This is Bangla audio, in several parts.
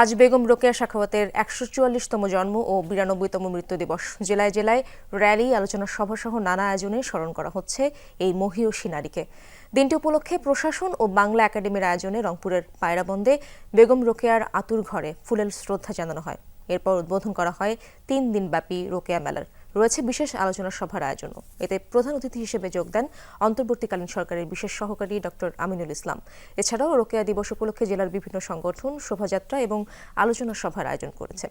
আজ বেগম রোকেয়া শাখাওয়াতের একশো চুয়াল্লিশতম জন্ম ও বিরানব্বইতম মৃত্যু দিবস। জেলায় জেলায় র্যালি, আলোচনা সভা সহ নানা আয়োজনে স্মরণ করা হচ্ছে এই মহিয়সী নারীকে। দিনটি উপলক্ষে প্রশাসন ও বাংলা একাডেমির আয়োজনে রংপুরের পায়রাবন্দে বেগম রোকেয়ার আতুর ঘরে ফুলের শ্রদ্ধা জানানো হয়। এরপর উদ্বোধন করা হয় তিন দিনব্যাপী রোকেয়া মেলার। রয়েছে বিশেষ আলোচনা সভার আয়োজনও। এতে প্রধান অতিথি হিসেবে যোগ দেন অন্তর্বর্তীকালীন সরকারের বিশেষ সহকারী ডক্টর আমিনুল ইসলাম। এছাড়াও রোকেয়া দিবস উপলক্ষে জেলার বিভিন্ন সংগঠন, শোভাযাত্রা এবং আলোচনা সভার আয়োজন করেছে।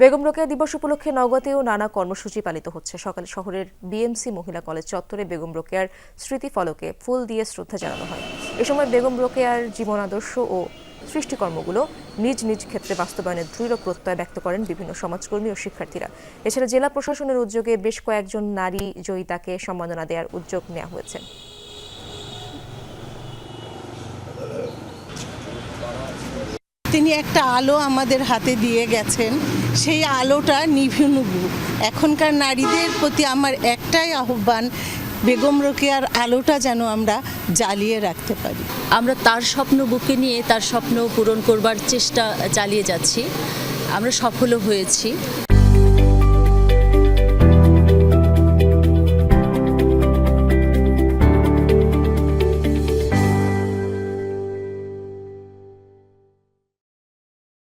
বেগম রোকেয়া দিবস উপলক্ষে নগদেও নানা কর্মসূচি পালিত হচ্ছে। সকালে শহরের বিএমসি মহিলা কলেজ চত্বরে বেগম রোকেয়ার স্মৃতি ফলকে ফুল দিয়ে শ্রদ্ধা জানানো হয়। এ সময় বেগম রোকেয়ার জীবন আদর্শ ও সৃষ্টিকর্মগুলো নিজ নিজ ক্ষেত্রে বাস্তবায়নের দৃঢ় প্রত্যয় ব্যক্ত করেন বিভিন্ন সমাজকর্মী ও শিক্ষার্থীরা। এছাড়া জেলা প্রশাসনের উদ্যোগে বেশ কয়েকজন নারী জয়িতাকে সম্মাননা দেওয়ার উদ্যোগ নেওয়া হয়েছে। তিনি একটা আলো আমাদের হাতে দিয়ে গেছেন। সেই আলোটা নিভু নিভু এখনকার নারীদের প্রতি আমার একটাই আহ্বান বেগম রোকেয়ার আলোটা যেন আমরা জ্বালিয়ে রাখতে পারি। আমরা তার স্বপ্ন বুকে নিয়ে তার স্বপ্ন পূরণ করবার চেষ্টা চালিয়ে যাচ্ছি। আমরা সফলও হয়েছি।